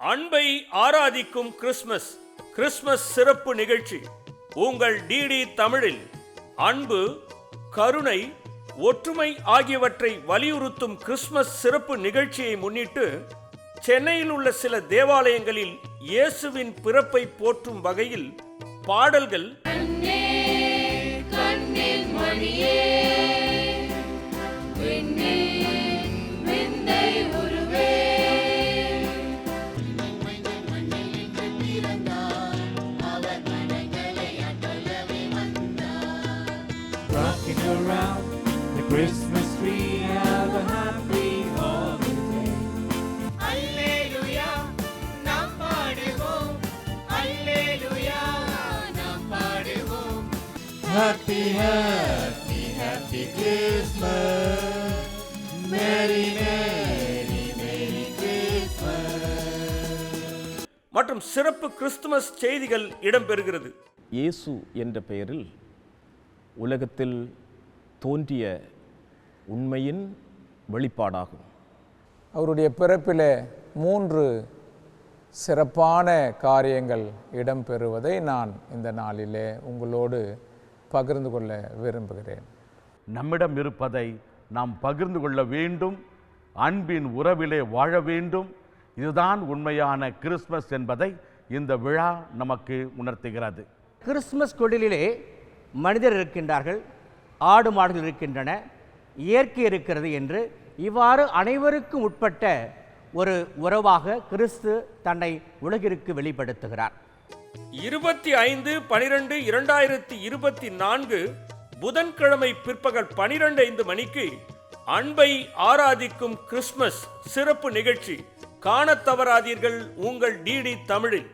அன்பை ஆராதிக்கும் Christmas Christmas சிறப்பு நிகழ்ச்சி. உங்கள் டிடி தமிழில் அன்பு கருணை ஒற்றுமை ஆகியவற்றை வலியுறுத்தும் கிறிஸ்மஸ் சிறப்பு நிகழ்ச்சியை முன்னிட்டு சென்னையில் உள்ள சில தேவாலயங்களில் இயேசுவின் பிறப்பை போற்றும் வகையில் பாடல்கள் கண்ணே கண்ணின் மணியே rocking around the Christmas tree. Have a happy holiday. அல்லேலூயா நாம் பாடுவோம் அல்லேலூயா நாம் பாடுவோம் Happy, happy, happy Christmas. Merry, merry, merry Christmas. மற்றும் சிறப்பு கிறிஸ்துமஸ் செய்திகள் இடம்பெறுகிறது இயேசு என்ற பெயரில் உலகத்தில் தோன்றிய உண்மையின் வெளிப்பாடாகும். அவருடைய பிறப்பிலே மூன்று சிறப்பான காரியங்கள் இடம்பெறுவதை நான் இந்த நாளிலே உங்களோடு பகிர்ந்து கொள்ள விரும்புகிறேன். நம்மிடம் இருப்பதை நாம் பகிர்ந்து கொள்ள வேண்டும் அன்பின் உறவிலே வாழ வேண்டும். இதுதான் உண்மையான கிறிஸ்மஸ் என்பதை இந்த விழா நமக்கு உணர்த்துகிறது. கிறிஸ்மஸ் கொடிலே மனிதர் இருக்கின்றார்கள் ஆடு மாடுகள் இருக்கின்றன இயற்கை இருக்கிறது என்று இவ்வாறு அனைவருக்கும் உட்பட்ட ஒரு உறவாக கிறிஸ்து தன்னை உலகிற்கு வெளிப்படுத்துகிறார். இருபத்தி ஐந்து பனிரெண்டு இரண்டாயிரத்தி இருபத்தி நான்கு புதன்கிழமை பிற்பகல் பனிரெண்டு ஐந்து மணிக்கு அன்பை ஆராதிக்கும் கிறிஸ்துமஸ் சிறப்பு நிகழ்ச்சி காணத் தவறாதீர்கள் உங்கள் டிடி தமிழில்.